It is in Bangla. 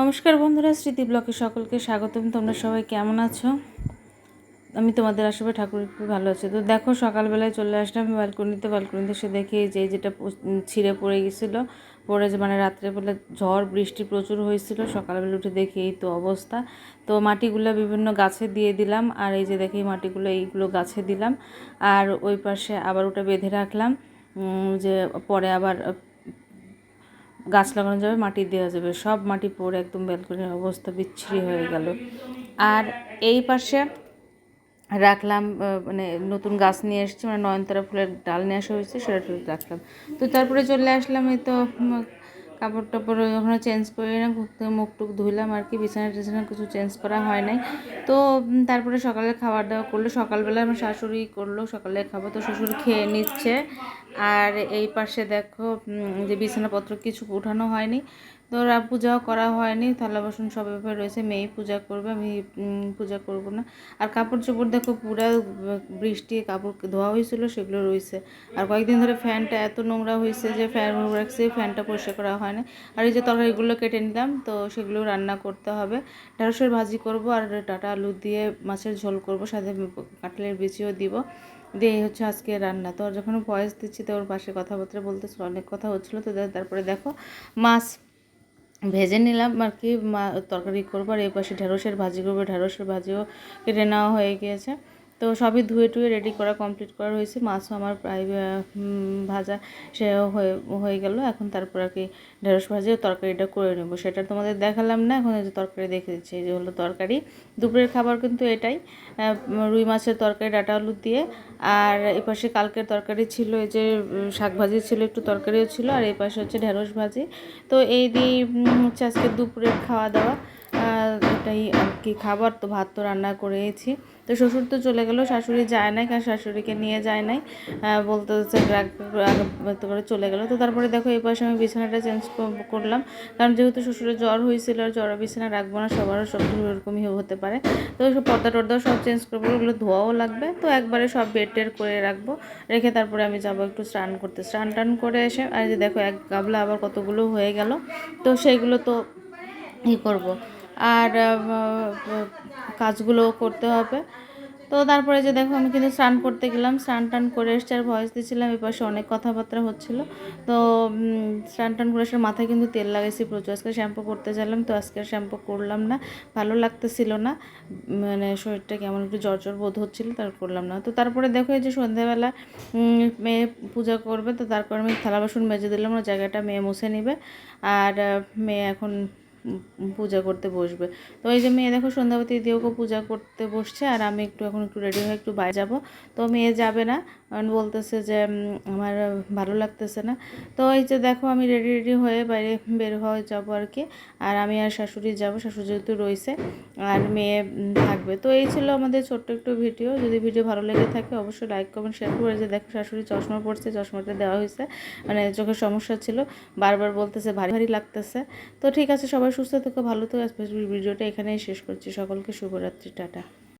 নমস্কার বন্ধুরা, স্মৃতি ব্লকে সকলকে স্বাগতম। তোমরা সবাই কেমন আছো? আমি তোমাদের আসবে ঠাকুর খুব ভালো আছে। তো দেখো, সকালবেলায় চলে আসলাম, ব্যালকনিতে। ব্যালকনিতে সে দেখি যে যেটা ছিঁড়ে পড়ে গেছিল, পড়ে যে মানে রাত্রেবেলা ঝড়, বৃষ্টি প্রচুর হয়েছিল, সকালবেলা উঠে দেখি এই তো অবস্থা। তো মাটিগুলো বিভিন্ন গাছে দিয়ে দিলাম, আর এই যে দেখি মাটিগুলো, এইগুলো গাছে দিলাম। আর ওই পাশে আবার ওটা বেঁধে রাখলাম। যে পরে আবার গাছ লাগানো যাবে, মাটি দেওয়া যাবে। সব মাটি পড়ে একদম ব্যালকনির অবস্থা বিচ্ছিরি হয়ে গেল। আর এই পাশে রাখলাম মানে নতুন গাছ নিয়ে এসেছি মানে নয়নতারা ফুলের ডাল নিয়ে আসা হয়েছে, সেটা রাখলাম। তো তারপরে চলে আসলাম, এই তো কাপড় টাপড় ওখানে চেঞ্জ করে না মুখ টুক ধুইলাম, আর কি বিছানা টিছানা কিছু চেঞ্জ করা হয় নাই। তো তারপরে সকালে খাবার দাওয়া করল, সকালবেলা আমার শাশুড়ি করল, সকালে খাব তো শ্বশুর খেয়ে নিচ্ছে। আর এই পাশে দেখো যে বিছানাপত্র কিছু উঠানো হয়নি। তো পূজাও করা হয়নি, থালা বাসন সব এভাবে রয়েছে, মেয়েই পূজা করবে, আমি পূজা করব না। আর কাপড় চোপড় দেখো পুরা বৃষ্টি, কাপড় ধোয়া হয়েছিল, সেগুলো রয়েছে। আর কয়েকদিন ধরে ফ্যানটা এত নোংরা হয়েছে যে ফ্যান রাখছে ফ্যানটা পরিষ্কার করা হয় না আর এই যে তরকারিগুলো কেটে নিলাম, তো সেগুলো রান্না করতে হবে। ঢেঁড়সের ভাজি করব আর টাটা আলু দিয়ে মাছের ঝোল করব, সাথে কাঁঠালের বিচিও দিব। দিয়ে হচ্ছে আজকে রান্না। তো যখন ভয়েস দিচ্ছি, তো ওর পাশে কথাবার্তা বলতেছিল, অনেক কথা হচ্ছিল, তো তারপরে দেখো মাছ ভেজে নিলাম আর কি তরকারি করব আর এই পাশে ঢেঁড়সের ভাজি করব। ঢেঁড়সের ভাজিও কেটে নেওয়া হয়ে গিয়েছে। তো সবই ধুয়ে টুয়ে রেডি করা কমপ্লিট করা হয়েছে। মাছও আমার প্রায় ভাজা সে হয়ে হয়ে গেল। এখন তারপর আর কি ঢেঁড়স ভাজিও তরকারিটা করে নেব। সেটা তোমাদের দেখালাম না, এখন এই যে তরকারি দেখে দিচ্ছি। এই যে হলো তরকারি। দুপুরের খাবার কিন্তু এটাই। রুই মাছের তরকারি, ডাটা আলু দিয়ে। আর এই পাশে কালকের তরকারি ছিল, এই যে শাক ভাজি ছিল, একটু তরকারিও ছিল। আর এই পাশে হচ্ছে ঢেঁড়স ভাজি। তো এই দিয়ে হচ্ছে আজকে দুপুরের খাওয়া দাওয়া। এটাই আর কি খাবার। তো ভাত তো রান্না করেছি তো শ্বশুর তো চলে গেলো, শাশুড়ি যায় নাই, কারণ শাশুড়িকে নিয়ে যায় নাই। বলতে হচ্ছে করে চলে গেলো। তো তারপরে দেখো এই পাশে আমি বিছানাটা চেঞ্জ করলাম। কারণ যেহেতু শ্বশুরের জ্বর হয়েছিল, আর জ্বর বিছানা রাখব না, সবারও সব এরকমই হতে পারে। তো সব পর্দা টর্দাও সব চেঞ্জ করব, ওগুলো ধোয়াও লাগবে। তো একবারে সব বেড টের করে রাখব। রেখে তারপরে আমি যাব একটু স্নান করতে। স্নান টান করে এসে, আর যে দেখো এক গাবলা আবার কতগুলো হয়ে গেল। তো সেইগুলো তো ই করব। আর কাজগুলো করতে হবে। তো তারপরে যে দেখো, আমি কিন্তু স্নান করতে গেলাম। স্নান টান করে এসছে আর ভয়েস দিচ্ছিলাম, এই পাশে অনেক কথাবার্তা হচ্ছিল। তো স্নান টান করে এসে মাথায় কিন্তু তেল লাগাইছি প্রচুর। আজকে শ্যাম্পু করতে চাইলাম তো আজকে শ্যাম্পু করলাম না। ভালো লাগতেছিল না। মানে শরীরটা কেমন একটু জ্বর জ্বর বোধ হচ্ছিল, তার করলাম না। তো তারপরে দেখো, এই যে সন্ধ্যাবেলা মেয়ে পূজা করবে, তো তারপরে আমি থালা বাসন মেজে দিলাম। ওর জায়গাটা মেয়ে মুছে নেবে। আর মেয়ে এখন পূজা করতে বসবে। তো এই যে মেয়ে দেখো, সন্ধ্যাবতী দিয়েও পূজা করতে বসছে, আর আমি একটু এখন একটু রেডি হয়ে একটু বাইরে যাব। তো মেয়ে যাবে না বলতেছে যে আমার ভালো লাগতেছে না। তো এই যে দেখো, আমি রেডি রেডি হয়ে বাইরে বের হয়ে যাব আর কি। আর আমি আর শাশুড়ি যাব, শাশুড়ি যেহেতু রয়েছে, আর মেয়ে থাকবে। তো এই ছিল আমাদের ছোট্ট একটু ভিডিও। যদি ভিডিও ভালো লেগে থাকে, অবশ্যই লাইক কমেন্ট শেয়ার করে যে দেখো, শাশুড়ি চশমা পড়ছে চশমাটা দেওয়া হয়েছে। মানে চোখের সমস্যা ছিল, বারবার বলতেছে, ভারী ভারী লাগতেছে। তো ঠিক আছে, সবাই সুস্থ থেকো ভালো থেকো। আজকের ভিডিওটা এখানেই শেষ করছি। সকলকে শুভরাত্রি টাটা।